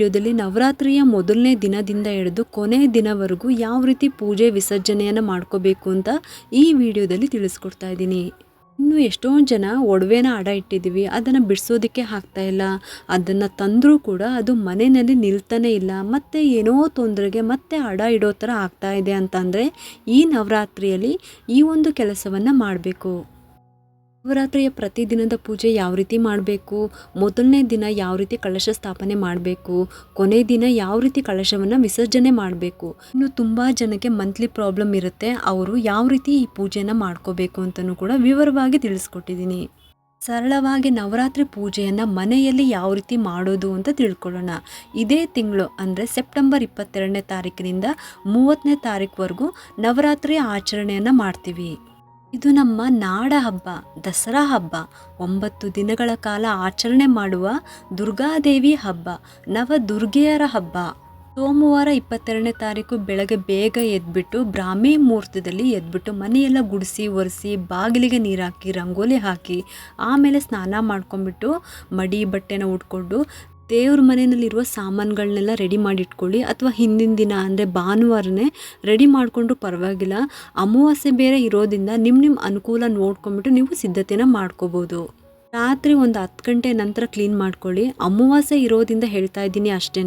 ವಿಡಿಯೋದಲ್ಲಿ ನವರಾತ್ರಿಯ ಮೊದಲನೇ ದಿನದಿಂದ ಹಿಡಿದು ಕೊನೆ ದಿನವರೆಗೂ ಯಾವ ರೀತಿ ಪೂಜೆ ವಿಸರ್ಜನೆಯನ್ನು ಮಾಡ್ಕೋಬೇಕು ಅಂತ ಈ ವಿಡಿಯೋದಲ್ಲಿ ತಿಳಿಸ್ಕೊಡ್ತಾ ಇದ್ದೀನಿ. ಇನ್ನು ಎಷ್ಟೊಂದು ಜನ ಒಡವೆನ ಅಡ ಇಟ್ಟಿದ್ದೀವಿ, ಅದನ್ನು ಬಿಡಿಸೋದಕ್ಕೆ ಆಗ್ತಾ ಇಲ್ಲ. ಅದನ್ನು ತಂದರೂ ಕೂಡ ಅದು ಮನೆಯಲ್ಲಿ ನಿಲ್ತಾನೆ ಇಲ್ಲ. ಮತ್ತೆ ಏನೋ ತೊಂದರೆಗೆ ಮತ್ತೆ ಅಡ ಇಡೋ ಥರ ಆಗ್ತಾ ಇದೆ ಅಂತಂದರೆ ಈ ನವರಾತ್ರಿಯಲ್ಲಿ ಈ ಒಂದು ಕೆಲಸವನ್ನು ಮಾಡಬೇಕು. ನವರಾತ್ರಿಯ ಪ್ರತಿದಿನದ ಪೂಜೆ ಯಾವ ರೀತಿ ಮಾಡಬೇಕು? ಮೊದಲನೇ ದಿನ ಯಾವ ರೀತಿ ಕಳಶ ಸ್ಥಾಪನೆ ಮಾಡಬೇಕು? ಕೊನೆ ದಿನ ಯಾವ ರೀತಿ ಕಳಶವನ್ನು ವಿಸರ್ಜನೆ ಮಾಡಬೇಕು? ಇನ್ನು ತುಂಬ ಜನಕ್ಕೆ ಮಂತ್ಲಿ ಪ್ರಾಬ್ಲಮ್ ಇರುತ್ತೆ. ಅವರು ಯಾವ ರೀತಿ ಈ ಪೂಜೆಯನ್ನು ಮಾಡ್ಕೋಬೇಕು ಅಂತಲೂ ಕೂಡ ವಿವರವಾಗಿ ತಿಳಿಸ್ಕೊಟ್ಟಿದ್ದೀನಿ. ಸರಳವಾಗಿ ನವರಾತ್ರಿ ಪೂಜೆಯನ್ನು ಮನೆಯಲ್ಲಿ ಯಾವ ರೀತಿ ಮಾಡೋದು ಅಂತ ತಿಳ್ಕೊಳ್ಳೋಣ. ಇದೇ ತಿಂಗಳು ಅಂದರೆ ಸೆಪ್ಟೆಂಬರ್ ಇಪ್ಪತ್ತೆರಡನೇ ತಾರೀಕಿನಿಂದ ಮೂವತ್ತನೇ ತಾರೀಕುವರೆಗೂ ನವರಾತ್ರಿ ಆಚರಣೆಯನ್ನು ಮಾಡ್ತೀವಿ. ಇದು ನಮ್ಮ ನಾಡ ಹಬ್ಬ, ದಸರಾ ಹಬ್ಬ. ಒಂಬತ್ತು ದಿನಗಳ ಕಾಲ ಆಚರಣೆ ಮಾಡುವ ದುರ್ಗಾದೇವಿ ಹಬ್ಬ ನವ ದುರ್ಗೆಯರ ಹಬ್ಬ. ಸೋಮವಾರ ಇಪ್ಪತ್ತೆರಡನೇ ತಾರೀಕು ಬೆಳಗ್ಗೆ ಬೇಗ ಎದ್ಬಿಟ್ಟು ಬ್ರಾಹ್ಮಿ ಮುಹೂರ್ತದಲ್ಲಿ ಎದ್ಬಿಟ್ಟು ಮನೆಯೆಲ್ಲ ಗುಡಿಸಿ, ಒರೆಸಿ, ಬಾಗಿಲಿಗೆ ನೀರು ಹಾಕಿ ರಂಗೋಲಿ ಹಾಕಿ, ಆಮೇಲೆ ಸ್ನಾನ ಮಾಡ್ಕೊಂಬಿಟ್ಟು ಮಡಿ ಬಟ್ಟೆನ ಉಟ್ಕೊಂಡು ದೇವ್ರ ಮನೆಯಲ್ಲಿರುವ ಸಾಮಾನುಗಳನ್ನೆಲ್ಲ ರೆಡಿ ಮಾಡಿ ಇಟ್ಕೊಳ್ಳಿ ಅಥವಾ ಹಿಂದಿನ ದಿನ ಅಂದರೆ ಭಾನುವಾರನೇ ರೆಡಿ ಮಾಡಿಕೊಂಡ್ರು ಪರವಾಗಿಲ್ಲ. ಅಮಾವಾಸ್ಯೆ ಬೇರೆ ಇರೋದ್ರಿಂದ ನಿಮ್ಮ ನಿಮ್ಮ ಅನುಕೂಲ ನೋಡ್ಕೊಂಬಿಟ್ಟು ನೀವು ಸಿದ್ಧತೆನ ಮಾಡ್ಕೋಬೋದು. ರಾತ್ರಿ ಒಂದು ಹತ್ತು ಗಂಟೆ ನಂತರ ಕ್ಲೀನ್ ಮಾಡ್ಕೊಳ್ಳಿ. ಅಮಾವಾಸ್ಯೆ ಇರೋದಿಂದ ಹೇಳ್ತಾ ಇದ್ದೀನಿ ಅಷ್ಟೇ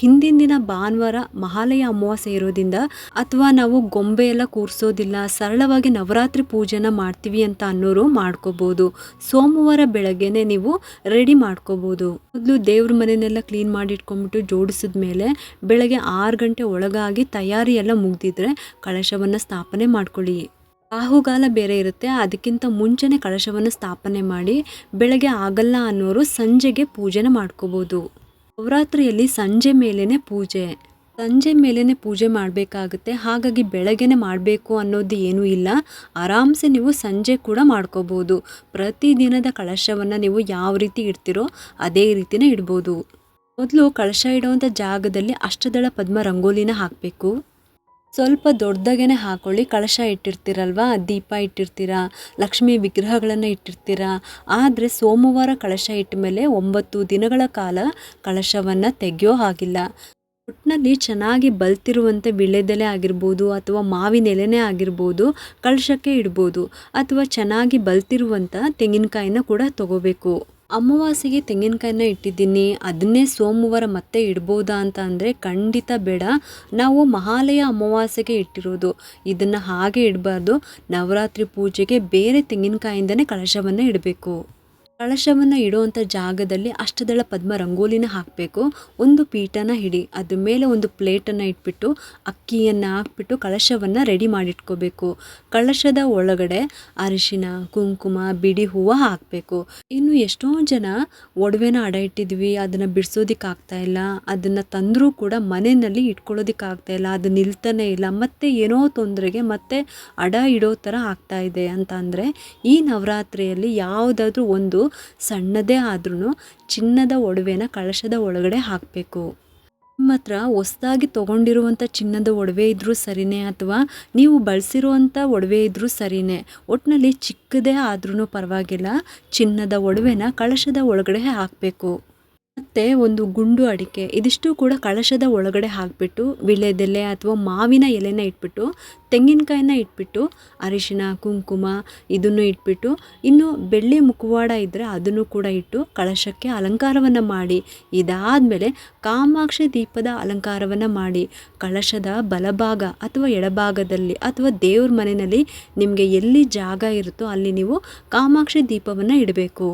ಹಿಂದಿನ ದಿನ ಭಾನುವಾರ ಮಹಾಲಯ ಅಮಾವಾಸ್ಯೆ ಇರೋದಿಂದ ಅಥವಾ ನಾವು ಗೊಂಬೆ ಎಲ್ಲ ಕೂರಿಸೋದಿಲ್ಲ, ಸರಳವಾಗಿ ನವರಾತ್ರಿ ಪೂಜೆನ ಮಾಡ್ತೀವಿ ಅಂತ ಅನ್ನೋರು ಮಾಡ್ಕೋಬೋದು. ಸೋಮವಾರ ಬೆಳಗ್ಗೆನೆ ನೀವು ರೆಡಿ ಮಾಡ್ಕೋಬೋದು. ಮೊದಲು ದೇವ್ರ ಮನೆಯನ್ನೆಲ್ಲ ಕ್ಲೀನ್ ಮಾಡಿ ಇಟ್ಕೊಂಡ್ಬಿಟ್ಟು ಜೋಡಿಸಿದ ಮೇಲೆ ಬೆಳಗ್ಗೆ ಆರು ಗಂಟೆ ಒಳಗಾಗಿ ತಯಾರಿ ಎಲ್ಲ ಮುಗ್ದಿದ್ರೆ ಕಳಶವನ್ನು ಸ್ಥಾಪನೆ ಮಾಡ್ಕೊಳ್ಳಿ. ರಾಹುಗಾಲ ಬೇರೆ ಇರುತ್ತೆ. ಅದಕ್ಕಿಂತ ಮುಂಚೆನೇ ಕಳಶವನ್ನು ಸ್ಥಾಪನೆ ಮಾಡಿ ಬೆಳಗ್ಗೆ ಆಗಲ್ಲ ಅನ್ನೋರು ಸಂಜೆಗೆ ಪೂಜೆನ ಮಾಡ್ಕೋಬೋದು. ನವರಾತ್ರಿಯಲ್ಲಿ ಸಂಜೆ ಮೇಲೇ ಪೂಜೆ. ಸಂಜೆ ಮೇಲೇ ಪೂಜೆ ಮಾಡಬೇಕಾಗುತ್ತೆ. ಹಾಗಾಗಿ ಬೆಳಗ್ಗೆನೆ ಮಾಡಬೇಕು ಅನ್ನೋದು ಏನೂ ಇಲ್ಲ. ಆರಾಮ್ಸೆ ನೀವು ಸಂಜೆ ಕೂಡ ಮಾಡ್ಕೋಬೋದು. ಪ್ರತಿದಿನದ ಕಳಶವನ್ನು ನೀವು ಯಾವ ರೀತಿ ಇಡ್ತೀರೋ ಅದೇ ರೀತಿನೇ ಇಡ್ಬೋದು. ಮೊದಲು ಕಳಶ ಇಡುವಂಥ ಜಾಗದಲ್ಲಿ ಅಷ್ಟದಳ ಪದ್ಮ ರಂಗೋಲಿನ ಹಾಕಬೇಕು. ಸ್ವಲ್ಪ ದೊಡ್ಡದಾಗೇ ಹಾಕೊಳ್ಳಿ. ಕಳಶ ಇಟ್ಟಿರ್ತೀರಲ್ವ? ದೀಪ ಇಟ್ಟಿರ್ತೀರ? ಲಕ್ಷ್ಮಿ ವಿಗ್ರಹಗಳನ್ನು ಇಟ್ಟಿರ್ತೀರ? ಆದರೆ ಸೋಮವಾರ ಕಳಶ ಇಟ್ಟ ಮೇಲೆ ಒಂಬತ್ತು ದಿನಗಳ ಕಾಲ ಕಳಶವನ್ನು ತೆಗೆಯೋ ಹಾಗಿಲ್ಲ. ಒಟ್ಟಿನಲ್ಲಿ ಚೆನ್ನಾಗಿ ಬಲ್ತಿರುವಂಥ ವಿಳೆದೆಲೆ ಆಗಿರ್ಬೋದು ಅಥವಾ ಮಾವಿನ ಎಲೆನೇ ಆಗಿರ್ಬೋದು ಕಳಶಕ್ಕೆ ಇಡ್ಬೋದು. ಅಥವಾ ಚೆನ್ನಾಗಿ ಬಲ್ತಿರುವಂಥ ತೆಂಗಿನಕಾಯಿನ ಕೂಡ ತಗೋಬೇಕು. ಅಮಾವಾಸ್ಯೆಗೆ ತೆಂಗಿನಕಾಯಿನ ಇಟ್ಟಿದ್ದೀನಿ. ಅದನ್ನೇ ಸೋಮವಾರ ಮತ್ತೆ ಇಡ್ಬೋದಾ ಅಂತ ಅಂದರೆ ಖಂಡಿತ ಬೇಡ. ನಾವು ಮಹಾಲಯ ಅಮಾವಾಸ್ಯೆಗೆ ಇಟ್ಟಿರೋದು. ಇದನ್ನು ಹಾಗೆ ಇಡಬಾರ್ದು. ನವರಾತ್ರಿ ಪೂಜೆಗೆ ಬೇರೆ ತೆಂಗಿನಕಾಯಿಂದನೇ ಕಳಶವನ್ನು ಇಡಬೇಕು. ಕಳಶವನ್ನು ಇಡುವಂಥ ಜಾಗದಲ್ಲಿ ಅಷ್ಟದಳ ಪದ್ಮ ರಂಗೋಲಿನ ಹಾಕಬೇಕು. ಒಂದು ಪೀಠನ ಹಿಡಿ, ಅದ್ರ ಮೇಲೆ ಒಂದು ಪ್ಲೇಟನ್ನು ಇಟ್ಬಿಟ್ಟು, ಅಕ್ಕಿಯನ್ನು ಹಾಕ್ಬಿಟ್ಟು ಕಳಶವನ್ನು ರೆಡಿ ಮಾಡಿಟ್ಕೋಬೇಕು. ಕಳಶದ ಒಳಗಡೆ ಅರಿಶಿನ, ಕುಂಕುಮ, ಬಿಡಿ ಹೂವು ಹಾಕಬೇಕು. ಇನ್ನು ಎಷ್ಟೋ ಜನ ಒಡವೆನ ಅಡ ಇಟ್ಟಿದ್ವಿ, ಅದನ್ನು ಬಿಡಿಸೋದಿಕ್ಕೆ ಆಗ್ತಾ ಇಲ್ಲ. ಅದನ್ನು ತಂದರೂ ಕೂಡ ಮನೆಯಲ್ಲಿ ಇಟ್ಕೊಳ್ಳೋದಿಕ್ಕೆ ಆಗ್ತಾ ಇಲ್ಲ. ಅದು ನಿಲ್ತಾನೆ ಇಲ್ಲ. ಮತ್ತೆ ಏನೋ ತೊಂದರೆಗೆ ಮತ್ತೆ ಅಡ ಇಡೋ ಥರ ಆಗ್ತಾ ಇದೆ ಅಂತ ಅಂದರೆ, ಈ ನವರಾತ್ರಿಯಲ್ಲಿ ಯಾವುದಾದ್ರೂ ಒಂದು ಸಣ್ಣದೇ ಆದ್ರೂ ಚಿನ್ನದ ಒಡವೆನ ಕಳಶದ ಒಳಗಡೆ ಹಾಕಬೇಕು. ನಿಮ್ಮ ಹತ್ರ ಹೊಸದಾಗಿ ತೊಗೊಂಡಿರುವಂಥ ಚಿನ್ನದ ಒಡವೆ ಇದ್ದರೂ ಸರಿನೇ ಅಥವಾ ನೀವು ಬಳಸಿರುವಂಥ ಒಡವೆ ಇದ್ದರೂ ಸರಿನೇ. ಒಟ್ಟಿನಲ್ಲಿ ಚಿಕ್ಕದೇ ಆದ್ರೂ ಪರವಾಗಿಲ್ಲ. ಚಿನ್ನದ ಒಡವೆನ ಕಳಶದ ಒಳಗಡೆ ಹಾಕಬೇಕು. ಮತ್ತು ಒಂದು ಗುಂಡು ಅಡಿಕೆ, ಇದಿಷ್ಟು ಕೂಡ ಕಳಶದ ಒಳಗಡೆ ಹಾಕಿಬಿಟ್ಟು, ವಿಳ್ಯದೆಲೆ ಅಥವಾ ಮಾವಿನ ಎಲೆನ ಇಟ್ಬಿಟ್ಟು, ತೆಂಗಿನಕಾಯಿನ ಇಟ್ಬಿಟ್ಟು ಅರಿಶಿನ ಕುಂಕುಮ ಇದನ್ನು ಇಟ್ಬಿಟ್ಟು, ಇನ್ನು ಬೆಳ್ಳಿ ಮುಖವಾಡ ಇದ್ದರೆ ಅದನ್ನು ಕೂಡ ಇಟ್ಟು ಕಳಶಕ್ಕೆ ಅಲಂಕಾರವನ್ನು ಮಾಡಿ. ಇದಾದಮೇಲೆ ಕಾಮಾಕ್ಷಿ ದೀಪದ ಅಲಂಕಾರವನ್ನು ಮಾಡಿ. ಕಳಶದ ಬಲಭಾಗ ಅಥವಾ ಎಡಭಾಗದಲ್ಲಿ ಅಥವಾ ದೇವ್ರ ಮನೆಯಲ್ಲಿ ನಿಮಗೆ ಎಲ್ಲಿ ಜಾಗ ಇರುತ್ತೋ ಅಲ್ಲಿ ನೀವು ಕಾಮಾಕ್ಷಿ ದೀಪವನ್ನು ಇಡಬೇಕು.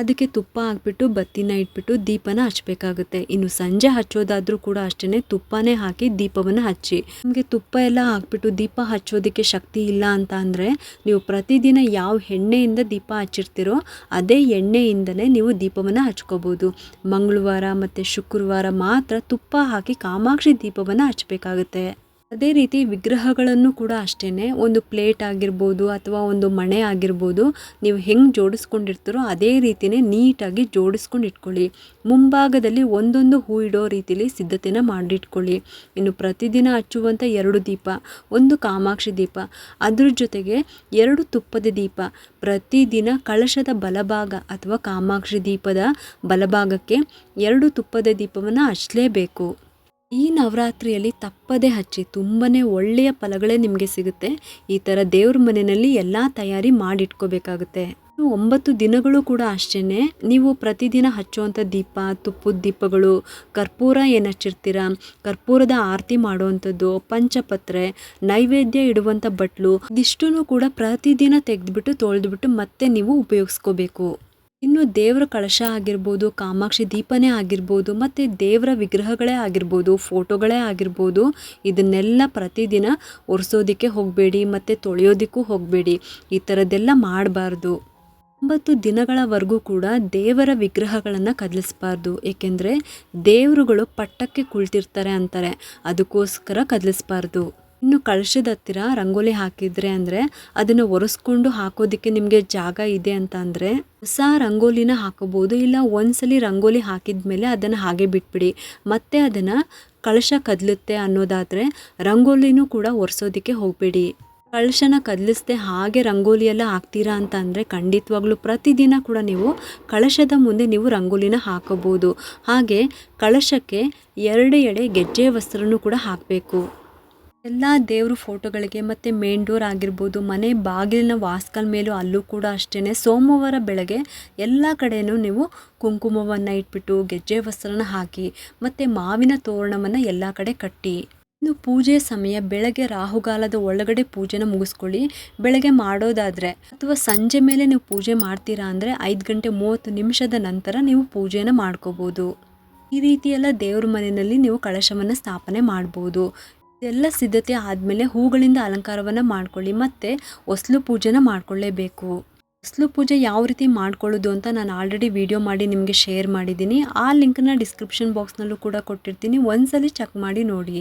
ಅದಕ್ಕೆ ತುಪ್ಪ ಹಾಕ್ಬಿಟ್ಟು, ಬತ್ತಿನ ಇಟ್ಬಿಟ್ಟು ದೀಪನ ಹಚ್ಚಬೇಕಾಗುತ್ತೆ ಇನ್ನು ಸಂಜೆ ಹಚ್ಚೋದಾದರೂ ಕೂಡ ಅಷ್ಟೇ ತುಪ್ಪನೇ ಹಾಕಿ ದೀಪವನ್ನು ಹಚ್ಚಿ. ನಿಮಗೆ ತುಪ್ಪ ಎಲ್ಲ ಹಾಕ್ಬಿಟ್ಟು ದೀಪ ಹಚ್ಚೋದಕ್ಕೆ ಶಕ್ತಿ ಇಲ್ಲ ಅಂತ ಅಂದರೆ, ನೀವು ಪ್ರತಿದಿನ ಯಾವ ಎಣ್ಣೆಯಿಂದ ದೀಪ ಹಚ್ಚಿರ್ತೀರೋ, ಅದೇ ಎಣ್ಣೆಯಿಂದಲೇ ನೀವು ದೀಪವನ್ನು ಹಚ್ಕೋಬೋದು. ಮಂಗಳವಾರ ಮತ್ತು ಶುಕ್ರವಾರ ಮಾತ್ರ ತುಪ್ಪ ಹಾಕಿ ಕಾಮಾಕ್ಷಿ ದೀಪವನ್ನು ಹಚ್ಚಬೇಕಾಗುತ್ತೆ ಅದೇ ರೀತಿ ವಿಗ್ರಹಗಳನ್ನು ಕೂಡ ಅಷ್ಟೇ ಒಂದು ಪ್ಲೇಟ್ ಆಗಿರ್ಬೋದು ಅಥವಾ ಒಂದು ಮಣೆ ಆಗಿರ್ಬೋದು ನೀವು ಹೆಂಗೆ ಜೋಡಿಸ್ಕೊಂಡಿರ್ತೀರೋ ಅದೇ ರೀತಿಯೇ ನೀಟಾಗಿ ಜೋಡಿಸ್ಕೊಂಡು ಇಟ್ಕೊಳ್ಳಿ ಮುಂಭಾಗದಲ್ಲಿ ಒಂದೊಂದು ಹೂ ಇಡೋ ರೀತಿಯಲ್ಲಿ ಸಿದ್ಧತೆನ ಮಾಡಿಟ್ಕೊಳ್ಳಿ. ಇನ್ನು ಪ್ರತಿದಿನ ಹಚ್ಚುವಂಥ ಎರಡು ದೀಪ, ಒಂದು ಕಾಮಾಕ್ಷಿ ದೀಪ, ಅದ್ರ ಜೊತೆಗೆ ಎರಡು ತುಪ್ಪದ ದೀಪ. ಪ್ರತಿದಿನ ಕಳಶದ ಬಲಭಾಗ ಅಥವಾ ಕಾಮಾಕ್ಷಿ ದೀಪದ ಬಲಭಾಗಕ್ಕೆ ಎರಡು ತುಪ್ಪದ ದೀಪವನ್ನು ಹಚ್ಚಲೇಬೇಕು. ಈ ನವರಾತ್ರಿಯಲ್ಲಿ ತಪ್ಪದೆ ಹಚ್ಚಿ ತುಂಬಾ ಒಳ್ಳೆಯ ಫಲಗಳೇ ನಿಮಗೆ ಸಿಗುತ್ತೆ. ಈ ಥರ ದೇವ್ರ ಮನೆಯಲ್ಲಿ ಎಲ್ಲ ತಯಾರಿ ಮಾಡಿಟ್ಕೋಬೇಕಾಗುತ್ತೆ. ಒಂಬತ್ತು ದಿನಗಳು ಕೂಡ ಅಷ್ಟೇ ನೀವು ಪ್ರತಿದಿನ ಹಚ್ಚುವಂಥ ದೀಪ ತುಪ್ಪದ ದೀಪಗಳು, ಕರ್ಪೂರ ಏನು ಹಚ್ಚಿರ್ತೀರ ಕರ್ಪೂರದ ಆರತಿ ಮಾಡುವಂಥದ್ದು, ಪಂಚಪತ್ರೆ, ನೈವೇದ್ಯ ಇಡುವಂಥ ಬಟ್ಲು ಇದಿಷ್ಟೂ ಕೂಡ ಪ್ರತಿದಿನ ತೆಗೆದುಬಿಟ್ಟು, ತೊಳೆದ್ಬಿಟ್ಟು ಮತ್ತೆ ನೀವು ಉಪಯೋಗಿಸ್ಕೋಬೇಕು. ಇನ್ನು ದೇವರ ಕಳಶ ಆಗಿರ್ಬೋದು, ಕಾಮಾಕ್ಷಿ ದೀಪನೇ ಆಗಿರ್ಬೋದು, ಮತ್ತು ದೇವರ ವಿಗ್ರಹಗಳೇ ಆಗಿರ್ಬೋದು, ಫೋಟೋಗಳೇ ಆಗಿರ್ಬೋದು, ಇದನ್ನೆಲ್ಲ ಪ್ರತಿದಿನ ಒರೆಸೋದಕ್ಕೆ ಹೋಗಬೇಡಿ, ಮತ್ತು ತೊಳೆಯೋದಕ್ಕೂ ಹೋಗಬೇಡಿ. ಈ ಥರದ್ದೆಲ್ಲ ಮಾಡಬಾರ್ದು. ಒಂಬತ್ತು ದಿನಗಳವರೆಗೂ ಕೂಡ ದೇವರ ವಿಗ್ರಹಗಳನ್ನು ಕದಲಿಸ್ಬಾರ್ದು. ಏಕೆಂದರೆ ದೇವರುಗಳು ಪಟ್ಟಕ್ಕೆ ಕುಳಿತಿರ್ತಾರೆ ಅಂತಾರೆ. ಅದಕ್ಕೋಸ್ಕರ ಕದಲಿಸ್ಬಾರ್ದು. ಇನ್ನು ಕಳಶದ ಹತ್ತಿರ ರಂಗೋಲಿ ಹಾಕಿದ್ರೆ ಅಂದರೆ ಅದನ್ನು ಒರೆಸ್ಕೊಂಡು ಹಾಕೋದಕ್ಕೆ ನಿಮಗೆ ಜಾಗ ಇದೆ ಅಂತ ಅಂದರೆ ಹೊಸ ರಂಗೋಲಿನ ಹಾಕೋಬೋದು ಇಲ್ಲ ಒಂದ್ಸಲಿ ರಂಗೋಲಿ ಹಾಕಿದ ಮೇಲೆ ಅದನ್ನು ಹಾಗೆ ಬಿಟ್ಬಿಡಿ. ಮತ್ತೆ ಅದನ್ನು ಕಳಶ ಕದಲುತ್ತೆ ಅನ್ನೋದಾದರೆ ರಂಗೋಲಿನೂ ಕೂಡ ಒರೆಸೋದಕ್ಕೆ ಹೋಗಬೇಡಿ. ಕಳಶನ ಕದಲಿಸದೆ ಹಾಗೆ ರಂಗೋಲಿ ಎಲ್ಲ ಹಾಕ್ತೀರಾ ಅಂತ ಅಂದರೆ ಖಂಡಿತವಾಗ್ಲೂ ಪ್ರತಿದಿನ ಕೂಡ ನೀವು ಕಳಶದ ಮುಂದೆ ನೀವು ರಂಗೋಲಿನ ಹಾಕಬಹುದು. ಹಾಗೆ ಕಳಶಕ್ಕೆ ಎರಡು ಎಳೆ ಗೆಜ್ಜೆ ವಸ್ತ್ರನೂ ಕೂಡ ಹಾಕಬೇಕು. ಎಲ್ಲ ದೇವ್ರ ಫೋಟೋಗಳಿಗೆ ಮತ್ತು ಮೇನ್ ಡೋರ್ ಆಗಿರ್ಬೋದು, ಮನೆ ಬಾಗಿಲಿನ ವಾಸ್ಕಲ್ ಮೇಲೂ ಅಲ್ಲೂ ಕೂಡ ಅಷ್ಟೇ ಸೋಮವಾರ ಬೆಳಗ್ಗೆ ಎಲ್ಲ ಕಡೆಯೂ ನೀವು ಕುಂಕುಮವನ್ನು ಇಟ್ಬಿಟ್ಟು, ಗೆಜ್ಜೆ ವಸ್ತ್ರನ ಹಾಕಿ ಮತ್ತು ಮಾವಿನ ತೋರಣವನ್ನು ಎಲ್ಲ ಕಡೆ ಕಟ್ಟಿ. ಇನ್ನು ಪೂಜೆ ಸಮಯ, ಬೆಳಗ್ಗೆ ರಾಹುಗಾಲದ ಒಳಗಡೆ ಪೂಜೆನ ಮುಗಿಸ್ಕೊಳ್ಳಿ. ಬೆಳಗ್ಗೆ ಮಾಡೋದಾದರೆ ಅಥವಾ ಸಂಜೆ ಮೇಲೆ ನೀವು ಪೂಜೆ ಮಾಡ್ತೀರಾ ಅಂದರೆ ಐದು ಗಂಟೆ ಮೂವತ್ತು ನಿಮಿಷದ ನಂತರ ನೀವು ಪೂಜೆನ ಮಾಡ್ಕೋಬೋದು. ಈ ರೀತಿಯೆಲ್ಲ ದೇವ್ರ ಮನೆಯಲ್ಲಿ ನೀವು ಕಳಶವನ್ನು ಸ್ಥಾಪನೆ ಮಾಡ್ಬೋದು. ಎಲ್ಲ ಸಿದ್ಧತೆ ಆದಮೇಲೆ ಹೂಗಳಿಂದ ಅಲಂಕಾರವನ್ನು ಮಾಡ್ಕೊಳ್ಳಿ, ಮತ್ತು ಹೊಸ್ಲು ಪೂಜೆನ ಮಾಡ್ಕೊಳ್ಳೇಬೇಕು. ಹೊಸ್ಲು ಪೂಜೆ ಯಾವ ರೀತಿ ಮಾಡ್ಕೊಳ್ಳೋದು ಅಂತ ನಾನು ಆಲ್ರೆಡಿ ವಿಡಿಯೋ ಮಾಡಿ ನಿಮಗೆ ಶೇರ್ ಮಾಡಿದ್ದೀನಿ ಆ ಲಿಂಕನ್ನ ಡಿಸ್ಕ್ರಿಪ್ಷನ್ ಬಾಕ್ಸ್ನಲ್ಲೂ ಕೂಡ ಕೊಟ್ಟಿರ್ತೀನಿ. ಒಂದ್ಸಲಿ ಚೆಕ್ ಮಾಡಿ ನೋಡಿ.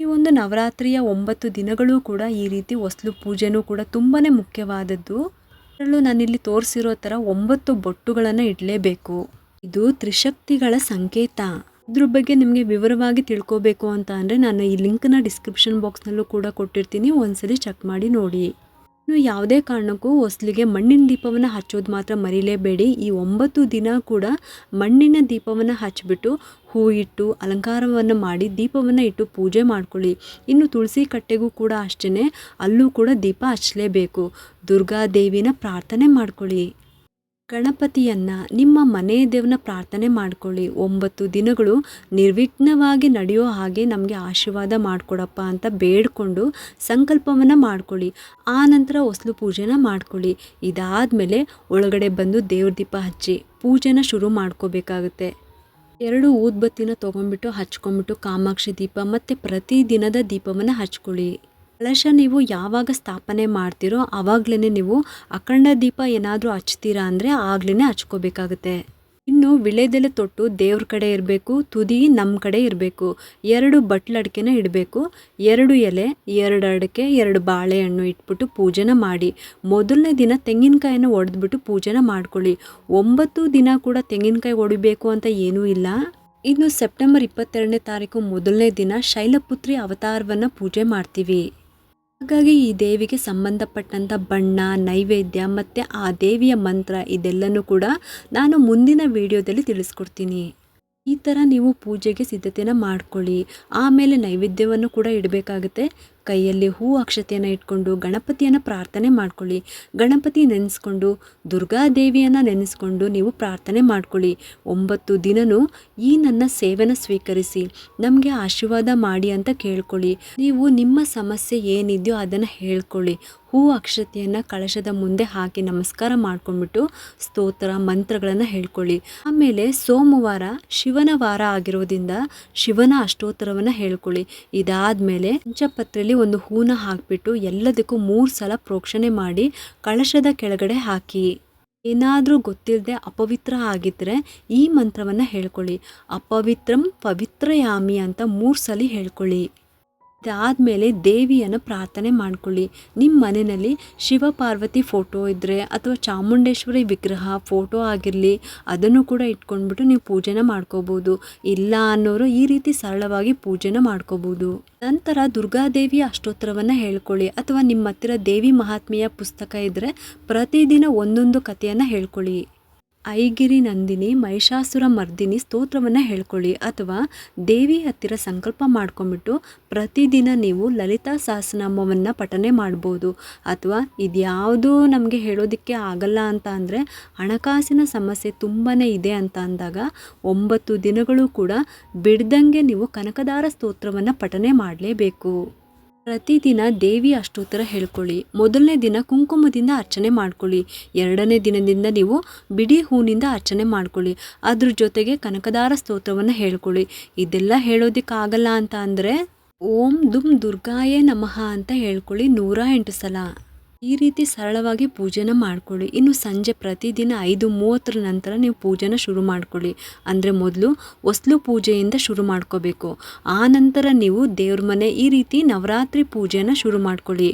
ಈ ಒಂದು ನವರಾತ್ರಿಯ ಒಂಬತ್ತು ದಿನಗಳೂ ಕೂಡ ಈ ರೀತಿ ಹೊಸ್ಲು ಪೂಜೆನೂ ಕೂಡ ತುಂಬಾ ಮುಖ್ಯವಾದದ್ದು. ಅದರಲ್ಲೂ ನಾನಿಲ್ಲಿ ತೋರಿಸಿರೋ ಥರ ಒಂಬತ್ತು ಬೊಟ್ಟುಗಳನ್ನು ಇಡಲೇಬೇಕು. ಇದು ತ್ರಿಶಕ್ತಿಗಳ ಸಂಕೇತ. ಇದ್ರ ಬಗ್ಗೆ ನಿಮಗೆ ವಿವರವಾಗಿ ತಿಳ್ಕೋಬೇಕು ಅಂತ ಅಂದರೆ ನಾನು ಈ ಲಿಂಕ್ನ ಡಿಸ್ಕ್ರಿಪ್ಷನ್ ಬಾಕ್ಸ್ನಲ್ಲೂ ಕೂಡ ಕೊಟ್ಟಿರ್ತೀನಿ. ಒಂದ್ಸಲಿ ಚೆಕ್ ಮಾಡಿ ನೋಡಿ. ಇನ್ನು ಯಾವುದೇ ಕಾರಣಕ್ಕೂ ಹೊಸ್ಲಿಗೆ ಮಣ್ಣಿನ ದೀಪವನ್ನು ಹಚ್ಚೋದು ಮಾತ್ರ ಮರಿಲೇಬೇಡಿ. ಈ ಒಂಬತ್ತು ದಿನ ಕೂಡ ಮಣ್ಣಿನ ದೀಪವನ್ನು ಹಚ್ಚಿಬಿಟ್ಟು ಹೂ ಇಟ್ಟು ಅಲಂಕಾರವನ್ನು ಮಾಡಿ ದೀಪವನ್ನು ಇಟ್ಟು ಪೂಜೆ ಮಾಡ್ಕೊಳ್ಳಿ. ಇನ್ನು ತುಳಸಿ ಕಟ್ಟೆಗೂ ಕೂಡ ಅಷ್ಟೇ ಅಲ್ಲೂ ಕೂಡ ದೀಪ ಹಚ್ಚಲೇಬೇಕು. ದುರ್ಗಾದೇವಿನ ಪ್ರಾರ್ಥನೆ ಮಾಡ್ಕೊಳ್ಳಿ. ಗಣಪತಿಯನ್ನು ನಿಮ್ಮ ಮನೆ ದೇವನ ಪ್ರಾರ್ಥನೆ ಮಾಡ್ಕೊಳ್ಳಿ. ಒಂಬತ್ತು ದಿನಗಳು ನಿರ್ವಿಘ್ನವಾಗಿ ನಡೆಯೋ ಹಾಗೆ ನಮಗೆ ಆಶೀರ್ವಾದ ಮಾಡಿಕೊಡಪ್ಪ ಅಂತ ಬೇಡ್ಕೊಂಡು ಸಂಕಲ್ಪವನ್ನು ಮಾಡ್ಕೊಳ್ಳಿ. ಆ ನಂತರ ಹೊಸಲು ಪೂಜೆನ ಮಾಡ್ಕೊಳ್ಳಿ. ಇದಾದ ಮೇಲೆ ಒಳಗಡೆ ಬಂದು ದೇವ್ರ ದೀಪ ಹಚ್ಚಿ ಪೂಜೆನ ಶುರು ಮಾಡ್ಕೋಬೇಕಾಗುತ್ತೆ. ಎರಡು ಊದ್ಬತ್ತಿನ ತೊಗೊಂಡ್ಬಿಟ್ಟು ಹಚ್ಕೊಂಡ್ಬಿಟ್ಟು ಕಾಮಾಕ್ಷಿ ದೀಪ ಮತ್ತು ಪ್ರತಿದಿನದ ದೀಪವನ್ನು ಹಚ್ಕೊಳ್ಳಿ. ಕಲಶ ನೀವು ಯಾವಾಗ ಸ್ಥಾಪನೆ ಮಾಡ್ತೀರೋ ಆವಾಗಲೇ ನೀವು ಅಖಂಡ ದೀಪ ಏನಾದರೂ ಹಚ್ತೀರಾ ಅಂದರೆ ಆಗ್ಲೇ ಹಚ್ಕೋಬೇಕಾಗುತ್ತೆ. ಇನ್ನು ವಿಳೆದೆಲೆ ತೊಟ್ಟು ದೇವ್ರ ಕಡೆ ಇರಬೇಕು, ತುದಿ ನಮ್ಮ ಕಡೆ ಇರಬೇಕು. ಎರಡು ಬಟ್ಲಡಿಕೆನ ಇಡಬೇಕು. ಎರಡು ಎಲೆ, ಎರಡು ಅಡಿಕೆ, ಎರಡು ಬಾಳೆಹಣ್ಣು ಇಟ್ಬಿಟ್ಟು ಪೂಜೆನ ಮಾಡಿ. ಮೊದಲನೇ ದಿನ ತೆಂಗಿನಕಾಯಿನ ಒಡೆದ್ಬಿಟ್ಟು ಪೂಜೆನ ಮಾಡ್ಕೊಳ್ಳಿ. ಒಂಬತ್ತು ದಿನ ಕೂಡ ತೆಂಗಿನಕಾಯಿ ಹೊಡಿಬೇಕು ಅಂತ ಏನೂ ಇಲ್ಲ. ಇನ್ನು ಸೆಪ್ಟೆಂಬರ್ ಇಪ್ಪತ್ತೆರಡನೇ ತಾರೀಕು ಮೊದಲನೇ ದಿನ ಶೈಲಪುತ್ರಿ ಅವತಾರವನ್ನು ಪೂಜೆ ಮಾಡ್ತೀವಿ. ಹಾಗಾಗಿ ಈ ದೇವಿಗೆ ಸಂಬಂಧಪಟ್ಟಂಥ ಬಣ್ಣ, ನೈವೇದ್ಯ ಮತ್ತು ಆ ದೇವಿಯ ಮಂತ್ರ ಇದೆಲ್ಲನೂ ಕೂಡ ನಾನು ಮುಂದಿನ ವಿಡಿಯೋದಲ್ಲಿ ತಿಳಿಸ್ಕೊಡ್ತೀನಿ. ಈ ಥರ ನೀವು ಪೂಜೆಗೆ ಸಿದ್ಧತೆನ ಮಾಡ್ಕೊಳ್ಳಿ. ಆಮೇಲೆ ನೈವೇದ್ಯವನ್ನು ಕೂಡ ಇಡಬೇಕಾಗುತ್ತೆ. ಕೈಯಲ್ಲಿ ಹೂ ಅಕ್ಷತೆಯನ್ನು ಇಟ್ಕೊಂಡು ಗಣಪತಿಯನ್ನು ಪ್ರಾರ್ಥನೆ ಮಾಡ್ಕೊಳ್ಳಿ. ಗಣಪತಿ ನೆನೆಸ್ಕೊಂಡು ದುರ್ಗಾದೇವಿಯನ್ನು ನೆನೆಸ್ಕೊಂಡು ನೀವು ಪ್ರಾರ್ಥನೆ ಮಾಡ್ಕೊಳ್ಳಿ. ಒಂಬತ್ತು ದಿನನೂ ಈ ನನ್ನ ಸೇವನ ಸ್ವೀಕರಿಸಿ, ನಮಗೆ ಆಶೀರ್ವಾದ ಮಾಡಿ ಅಂತ ಕೇಳ್ಕೊಳ್ಳಿ. ನೀವು ನಿಮ್ಮ ಸಮಸ್ಯೆ ಏನಿದೆಯೋ ಅದನ್ನು ಹೇಳ್ಕೊಳ್ಳಿ. ಹೂ ಅಕ್ಷತೆಯನ್ನು ಕಳಶದ ಮುಂದೆ ಹಾಕಿ ನಮಸ್ಕಾರ ಮಾಡ್ಕೊಂಡ್ಬಿಟ್ಟು ಸ್ತೋತ್ರ, ಮಂತ್ರಗಳನ್ನು ಹೇಳ್ಕೊಳ್ಳಿ. ಆಮೇಲೆ ಸೋಮವಾರ, ಶಿವನ ವಾರ ಆಗಿರೋದ್ರಿಂದ ಶಿವನ ಅಷ್ಟೋತ್ತರವನ್ನು ಹೇಳ್ಕೊಳ್ಳಿ. ಇದಾದಮೇಲೆ ಪಂಚಪತ್ರೆಯಲ್ಲಿ ಒಂದು ಹೂನ ಹಾಕಿಬಿಟ್ಟು ಎಲ್ಲದಕ್ಕೂ ಮೂರು ಸಲ ಪ್ರೋಕ್ಷಣೆ ಮಾಡಿ ಕಳಶದ ಕೆಳಗಡೆ ಹಾಕಿ. ಏನಾದರೂ ಗೊತ್ತಿಲ್ಲದೆ ಅಪವಿತ್ರ ಆಗಿದ್ದರೆ ಈ ಮಂತ್ರವನ್ನು ಹೇಳ್ಕೊಳ್ಳಿ. ಅಪವಿತ್ರಂ ಪವಿತ್ರಯಾಮಿ ಅಂತ ಮೂರು ಸಲ ಹೇಳ್ಕೊಳ್ಳಿ. ಅದಾದಮೇಲೆ ದೇವಿಯನ್ನು ಪ್ರಾರ್ಥನೆ ಮಾಡ್ಕೊಳ್ಳಿ. ನಿಮ್ಮ ಮನೆಯಲ್ಲಿ ಶಿವ ಪಾರ್ವತಿ ಫೋಟೋ ಇದ್ದರೆ ಅಥವಾ ಚಾಮುಂಡೇಶ್ವರಿ ವಿಗ್ರಹ ಫೋಟೋ ಆಗಿರಲಿ, ಅದನ್ನು ಕೂಡ ಇಟ್ಕೊಂಡ್ಬಿಟ್ಟು ನೀವು ಪೂಜೆನ ಮಾಡ್ಕೋಬೋದು. ಇಲ್ಲ ಅನ್ನೋರು ಈ ರೀತಿ ಸರಳವಾಗಿ ಪೂಜೆನ ಮಾಡ್ಕೋಬೋದು. ನಂತರ ದುರ್ಗಾದೇವಿಯ ಅಷ್ಟೋತ್ತರವನ್ನು ಹೇಳ್ಕೊಳ್ಳಿ. ಅಥವಾ ನಿಮ್ಮ ಹತ್ತಿರ ದೇವಿ ಮಹಾತ್ಮೆಯ ಪುಸ್ತಕ ಇದ್ದರೆ ಪ್ರತಿದಿನ ಒಂದೊಂದು ಕಥೆಯನ್ನು ಹೇಳ್ಕೊಳ್ಳಿ. ಐಗಿರಿ ನಂದಿನಿ, ಮಹಿಷಾಸುರ ಮರ್ದಿನಿ ಸ್ತೋತ್ರವನ್ನು ಹೇಳ್ಕೊಳ್ಳಿ ಅಥವಾ ದೇವಿ ಹತ್ತಿರ ಸಂಕಲ್ಪ ಮಾಡ್ಕೊಂಬಿಟ್ಟು ಪ್ರತಿದಿನ ನೀವು ಲಲಿತಾ ಸಹಸ್ರನಾಮವನ್ನು ಪಠನೆ ಮಾಡ್ಬೋದು. ಅಥವಾ ಇದ್ಯಾವುದೂ ನಮಗೆ ಹೇಳೋದಕ್ಕೆ ಆಗಲ್ಲ ಅಂತ ಅಂದರೆ ಹಣಕಾಸಿನ ಸಮಸ್ಯೆ ತುಂಬಾ ಇದೆ ಅಂತ ಅಂದಾಗ ಒಂಬತ್ತು ದಿನಗಳು ಕೂಡ ಬಿಡ್ದಂಗೆ ನೀವು ಕನಕದಾರ ಸ್ತೋತ್ರವನ್ನು ಪಠನೆ ಮಾಡಲೇಬೇಕು. ಪ್ರತಿದಿನ ದೇವಿ ಅಷ್ಟೋತ್ತರ ಹೇಳ್ಕೊಳ್ಳಿ. ಮೊದಲನೇ ದಿನ ಕುಂಕುಮದಿಂದ ಅರ್ಚನೆ ಮಾಡ್ಕೊಳ್ಳಿ. ಎರಡನೇ ದಿನದಿಂದ ನೀವು ಬಿಡಿ ಹೂವಿನಿಂದ ಅರ್ಚನೆ ಮಾಡ್ಕೊಳ್ಳಿ. ಅದ್ರ ಜೊತೆಗೆ ಕನಕದಾರ ಸ್ತೋತ್ರವನ್ನು ಹೇಳ್ಕೊಳ್ಳಿ. ಇದೆಲ್ಲ ಹೇಳೋದಕ್ಕಾಗಲ್ಲ ಅಂತ ಅಂದರೆ ಓಂ ದುಮ್ ದುರ್ಗಾಯೇ ನಮಃ ಅಂತ ಹೇಳ್ಕೊಳ್ಳಿ ನೂರ ಎಂಟು ಸಲ. ಈ ರೀತಿ ಸರಳವಾಗಿ ಪೂಜೆನ ಮಾಡ್ಕೊಳ್ಳಿ. ಇನ್ನು ಸಂಜೆ ಪ್ರತಿದಿನ ಐದು ಮೂವತ್ತರ ನಂತರ ನೀವು ಪೂಜೆನ ಶುರು ಮಾಡ್ಕೊಳ್ಳಿ. ಅಂದರೆ ಮೊದಲು ಹೊಸ್ಲು ಪೂಜೆಯಿಂದ ಶುರು ಮಾಡ್ಕೋಬೇಕು. ಆ ನಂತರ ನೀವು ದೇವ್ರ ಮನೆ ಈ ರೀತಿ ನವರಾತ್ರಿ ಪೂಜೆನ ಶುರು ಮಾಡ್ಕೊಳ್ಳಿ.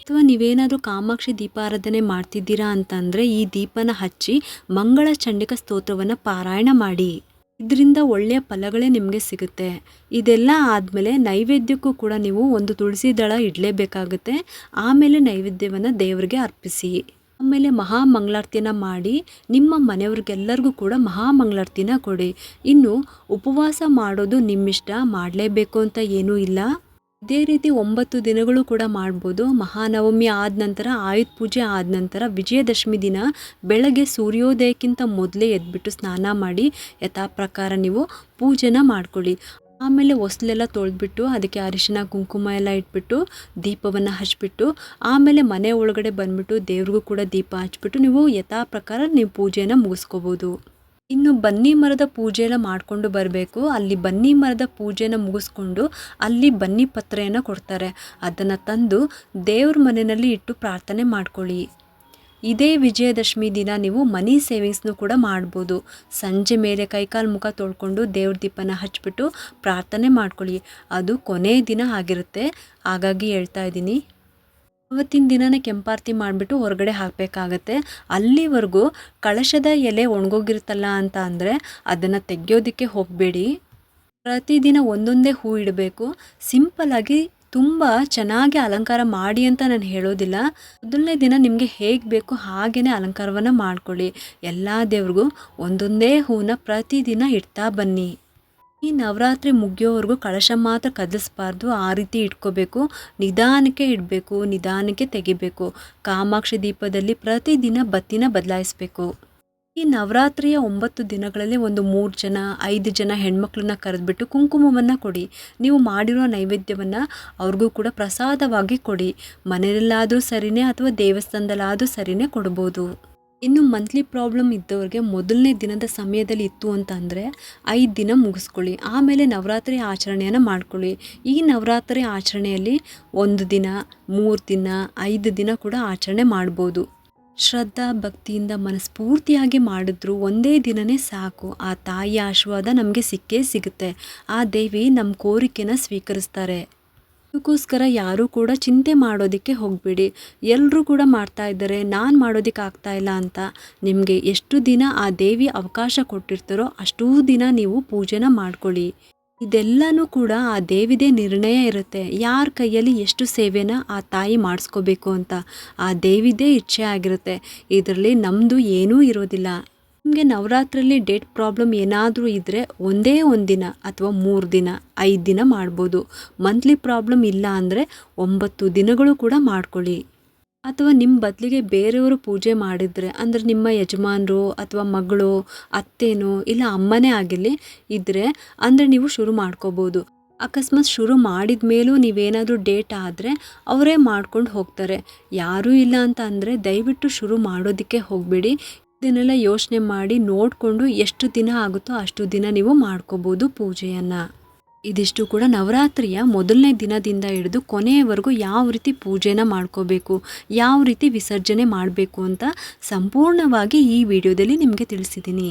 ಅಥವಾ ನೀವೇನಾದರೂ ಕಾಮಾಕ್ಷಿ ದೀಪಾರಾಧನೆ ಮಾಡ್ತಿದ್ದೀರಾ ಅಂತಂದರೆ ಈ ದೀಪನ ಹಚ್ಚಿ ಮಂಗಳ ಚಂಡಿಕ ಸ್ತೋತ್ರವನ್ನು ಪಾರಾಯಣ ಮಾಡಿ. ಇದರಿಂದ ಒಳ್ಳೆಯ ಫಲಗಳೇ ನಿಮಗೆ ಸಿಗುತ್ತೆ. ಇದೆಲ್ಲ ಆದಮೇಲೆ ನೈವೇದ್ಯಕ್ಕೂ ಕೂಡ ನೀವು ಒಂದು ತುಳಸಿ ದಳ ಇಡಲೇಬೇಕಾಗುತ್ತೆ. ಆಮೇಲೆ ನೈವೇದ್ಯವನ್ನು ದೇವರಿಗೆ ಅರ್ಪಿಸಿ. ಆಮೇಲೆ ಮಹಾಮಂಗಳಾರತಿನ ಮಾಡಿ ನಿಮ್ಮ ಮನೆಯವ್ರಿಗೆಲ್ಲರಿಗೂ ಕೂಡ ಮಹಾಮಂಗಳಾರತಿನ ಕೊಡಿ. ಇನ್ನು ಉಪವಾಸ ಮಾಡೋದು ನಿಮ್ಮಿಷ್ಟ, ಮಾಡಲೇಬೇಕು ಅಂತ ಏನೂ ಇಲ್ಲ. ಇದೇ ರೀತಿ ಒಂಬತ್ತು ದಿನಗಳು ಕೂಡ ಮಾಡ್ಬೋದು. ಮಹಾನವಮಿ ಆದ ನಂತರ, ಆಯುಧ ಪೂಜೆ ಆದ ನಂತರ, ವಿಜಯದಶಮಿ ದಿನ ಬೆಳಗ್ಗೆ ಸೂರ್ಯೋದಯಕ್ಕಿಂತ ಮೊದಲೇ ಎದ್ಬಿಟ್ಟು ಸ್ನಾನ ಮಾಡಿ ಯಥಾ ಪ್ರಕಾರ ನೀವು ಪೂಜೆನ ಮಾಡ್ಕೊಳ್ಳಿ. ಆಮೇಲೆ ಹೊಸ್ಲೆಲ್ಲ ತೊಳೆದ್ಬಿಟ್ಟು ಅದಕ್ಕೆ ಅರಿಶಿನ, ಕುಂಕುಮ ಎಲ್ಲ ಇಟ್ಬಿಟ್ಟು ದೀಪವನ್ನು ಹಚ್ಚಿಬಿಟ್ಟು ಆಮೇಲೆ ಮನೆ ಒಳಗಡೆ ಬಂದ್ಬಿಟ್ಟು ದೇವ್ರಿಗೂ ಕೂಡ ದೀಪ ಹಚ್ಬಿಟ್ಟು ನೀವು ಯಥಾ ಪ್ರಕಾರ ನೀವು ಪೂಜೆನ ಮುಗಿಸ್ಕೋಬೋದು. ಇನ್ನು ಬನ್ನಿ ಮರದ ಪೂಜೆನ ಮಾಡಿಕೊಂಡು ಬರಬೇಕು. ಅಲ್ಲಿ ಬನ್ನಿ ಮರದ ಪೂಜೆನ ಮುಗಿಸ್ಕೊಂಡು ಅಲ್ಲಿ ಬನ್ನಿ ಪತ್ರೆಯನ್ನು ಕೊಡ್ತಾರೆ. ಅದನ್ನು ತಂದು ದೇವ್ರ ಮನೆಯಲ್ಲಿ ಇಟ್ಟು ಪ್ರಾರ್ಥನೆ ಮಾಡ್ಕೊಳ್ಳಿ. ಇದೇ ವಿಜಯದಶಮಿ ದಿನ ನೀವು ಮನಿ ಸೇವಿಂಗ್ಸ್ನು ಕೂಡ ಮಾಡ್ಬೋದು. ಸಂಜೆ ಮೇಲೆ ಕೈಕಾಲು ಮುಖ ತೊಳ್ಕೊಂಡು ದೇವ್ರ ದೀಪನ ಹಚ್ಚಿಬಿಟ್ಟು ಪ್ರಾರ್ಥನೆ ಮಾಡ್ಕೊಳ್ಳಿ. ಅದು ಕೊನೆಯ ದಿನ ಆಗಿರುತ್ತೆ. ಹಾಗಾಗಿ ಹೇಳ್ತಾ ಇದ್ದೀನಿ. ಅವತ್ತಿನ ದಿನನೇ ಕೆಂಪಾರತಿ ಮಾಡಿಬಿಟ್ಟು ಹೊರಗಡೆ ಹಾಕಬೇಕಾಗತ್ತೆ. ಅಲ್ಲಿವರೆಗೂ ಕಳಶದ ಎಲೆ ಒಣಗೋಗಿರುತ್ತಲ್ಲ ಅಂತ ಅಂದರೆ ಅದನ್ನು ತೆಗೆಯೋದಕ್ಕೆ ಹೋಗಬೇಡಿ. ಪ್ರತಿದಿನ ಒಂದೊಂದೇ ಹೂ ಇಡಬೇಕು. ಸಿಂಪಲ್ಲಾಗಿ ತುಂಬ ಚೆನ್ನಾಗಿ ಅಲಂಕಾರ ಮಾಡಿ ಅಂತ ನಾನು ಹೇಳೋದಿಲ್ಲ. ಮೊದಲನೇ ದಿನ ನಿಮಗೆ ಹೇಗೆ ಬೇಕು ಹಾಗೇ ಅಲಂಕಾರವನ್ನು ಮಾಡ್ಕೊಳ್ಳಿ. ಎಲ್ಲ ದೇವ್ರಿಗೂ ಒಂದೊಂದೇ ಹೂವನ್ನ ಪ್ರತಿದಿನ ಇಡ್ತಾ ಬನ್ನಿ. ಈ ನವರಾತ್ರಿ ಮುಗಿಯೋವರೆಗೂ ಕಳಶ ಮಾತ್ರ ಕದಲಿಸ್ಬಾರ್ದು. ಆ ರೀತಿ ಇಟ್ಕೋಬೇಕು. ನಿಧಾನಕ್ಕೆ ಇಡಬೇಕು. ನಿಧಾನಕ್ಕೆ ತೆಗಿಬೇಕು. ಕಾಮಾಕ್ಷಿ ದೀಪದಲ್ಲಿ ಪ್ರತಿದಿನ ಬತ್ತಿನ ಬದಲಾಯಿಸಬೇಕು. ಈ ನವರಾತ್ರಿಯ ಒಂಬತ್ತು ದಿನಗಳಲ್ಲಿ ಒಂದು ಮೂರು ಜನ, ಐದು ಜನ ಹೆಣ್ಮಕ್ಳನ್ನ ಕರೆದ್ಬಿಟ್ಟು ಕುಂಕುಮವನ್ನು ಕೊಡಿ. ನೀವು ಮಾಡಿರೋ ನೈವೇದ್ಯವನ್ನು ಅವ್ರಿಗೂ ಕೂಡ ಪ್ರಸಾದವಾಗಿ ಕೊಡಿ. ಮನೆಯಲ್ಲಾದರೂ ಸರಿಯೇ ಅಥವಾ ದೇವಸ್ಥಾನದಲ್ಲಾದರೂ ಸರಿಯೇ ಕೊಡ್ಬೋದು. ಇನ್ನು ಮಂತ್ಲಿ ಪ್ರಾಬ್ಲಮ್ ಇದ್ದವ್ರಿಗೆ ಮೊದಲನೇ ದಿನದ ಸಮಯದಲ್ಲಿ ಇತ್ತು ಅಂತ ಅಂದರೆ ಐದು ದಿನ ಮುಗಿಸ್ಕೊಳ್ಳಿ. ಆಮೇಲೆ ನವರಾತ್ರಿ ಆಚರಣೆಯನ್ನು ಮಾಡ್ಕೊಳ್ಳಿ. ಈ ನವರಾತ್ರಿ ಆಚರಣೆಯಲ್ಲಿ ಒಂದು ದಿನ, ಮೂರು ದಿನ, ಐದು ದಿನ ಕೂಡ ಆಚರಣೆ ಮಾಡ್ಬೋದು. ಶ್ರದ್ಧಾ ಭಕ್ತಿಯಿಂದ ಮನಸ್ಫೂರ್ತಿಯಾಗಿ ಮಾಡಿದ್ರು ಒಂದೇ ದಿನನೇ ಸಾಕು. ಆ ತಾಯಿಯ ಆಶೀರ್ವಾದ ನಮಗೆ ಸಿಕ್ಕೇ ಸಿಗುತ್ತೆ. ಆ ದೇವಿ ನಮ್ಮ ಕೋರಿಕೆನ ಸ್ವೀಕರಿಸ್ತಾರೆ. ಅದಕ್ಕೋಸ್ಕರ ಯಾರೂ ಕೂಡ ಚಿಂತೆ ಮಾಡೋದಕ್ಕೆ ಹೋಗಬೇಡಿ. ಎಲ್ಲರೂ ಕೂಡ ಮಾಡ್ತಾ ಇದ್ದಾರೆ ನಾನು ಮಾಡೋದಕ್ಕೆ ಆಗ್ತಾ ಇಲ್ಲ ಅಂತ ನಿಮಗೆ ಎಷ್ಟು ದಿನ ಆ ದೇವಿ ಅವಕಾಶ ಕೊಟ್ಟಿರ್ತಾರೋ ಅಷ್ಟೂ ದಿನ ನೀವು ಪೂಜೆನ ಮಾಡ್ಕೊಳ್ಳಿ. ಇದೆಲ್ಲನೂ ಕೂಡ ಆ ದೇವಿದೇ ನಿರ್ಣಯ ಇರುತ್ತೆ. ಯಾರ ಕೈಯಲ್ಲಿ ಎಷ್ಟು ಸೇವೆನ ಆ ತಾಯಿ ಮಾಡಿಸ್ಕೋಬೇಕು ಅಂತ ಆ ದೇವಿದೇ ಇಚ್ಛೆ ಆಗಿರುತ್ತೆ. ಇದರಲ್ಲಿ ನಮ್ಮದು ಏನೂ ಇರೋದಿಲ್ಲ. ನಿಮಗೆ ನವರಾತ್ರಿಯಲ್ಲಿ ಡೇಟ್ ಪ್ರಾಬ್ಲಮ್ ಏನಾದರೂ ಇದ್ದರೆ ಒಂದೇ ಒಂದು ದಿನ ಅಥವಾ ಮೂರು ದಿನ, ಐದು ದಿನ ಮಾಡ್ಬೋದು. ಮಂತ್ಲಿ ಪ್ರಾಬ್ಲಮ್ ಇಲ್ಲ ಅಂದರೆ ಒಂಬತ್ತು ದಿನಗಳು ಕೂಡ ಮಾಡ್ಕೊಳ್ಳಿ. ಅಥವಾ ನಿಮ್ಮ ಬದಲಿಗೆ ಬೇರೆಯವರು ಪೂಜೆ ಮಾಡಿದರೆ, ಅಂದರೆ ನಿಮ್ಮ ಯಜಮಾನರು ಅಥವಾ ಮಗಳು, ಅತ್ತೇನೋ ಇಲ್ಲ ಅಮ್ಮನೇ ಆಗಿರಲಿ ಇದ್ದರೆ ಅಂದರೆ ನೀವು ಶುರು ಮಾಡ್ಕೋಬೋದು. ಅಕಸ್ಮಾತ್ ಶುರು ಮಾಡಿದ ಮೇಲೂ ನೀವೇನಾದರೂ ಡೇಟ್ ಆದರೆ ಅವರೇ ಮಾಡ್ಕೊಂಡು ಹೋಗ್ತಾರೆ. ಯಾರೂ ಇಲ್ಲ ಅಂತ ಅಂದರೆ ದಯವಿಟ್ಟು ಶುರು ಮಾಡೋದಕ್ಕೆ ಹೋಗಬೇಡಿ. ಇದನ್ನೆಲ್ಲ ಯೋಚನೆ ಮಾಡಿ ನೋಡಿಕೊಂಡು ಎಷ್ಟು ದಿನ ಆಗುತ್ತೋ ಅಷ್ಟು ದಿನ ನೀವು ಮಾಡ್ಕೋಬೋದು ಪೂಜೆಯನ್ನು. ಇದಿಷ್ಟು ಕೂಡ ನವರಾತ್ರಿಯ ಮೊದಲನೇ ದಿನದಿಂದ ಹಿಡಿದು ಕೊನೆಯವರೆಗೂ ಯಾವ ರೀತಿ ಪೂಜೆನ ಮಾಡ್ಕೋಬೇಕು, ಯಾವ ರೀತಿ ವಿಸರ್ಜನೆ ಮಾಡಬೇಕು ಅಂತ ಸಂಪೂರ್ಣವಾಗಿ ಈ ವಿಡಿಯೋದಲ್ಲಿ ನಿಮಗೆ ತಿಳಿಸಿದ್ದೀನಿ.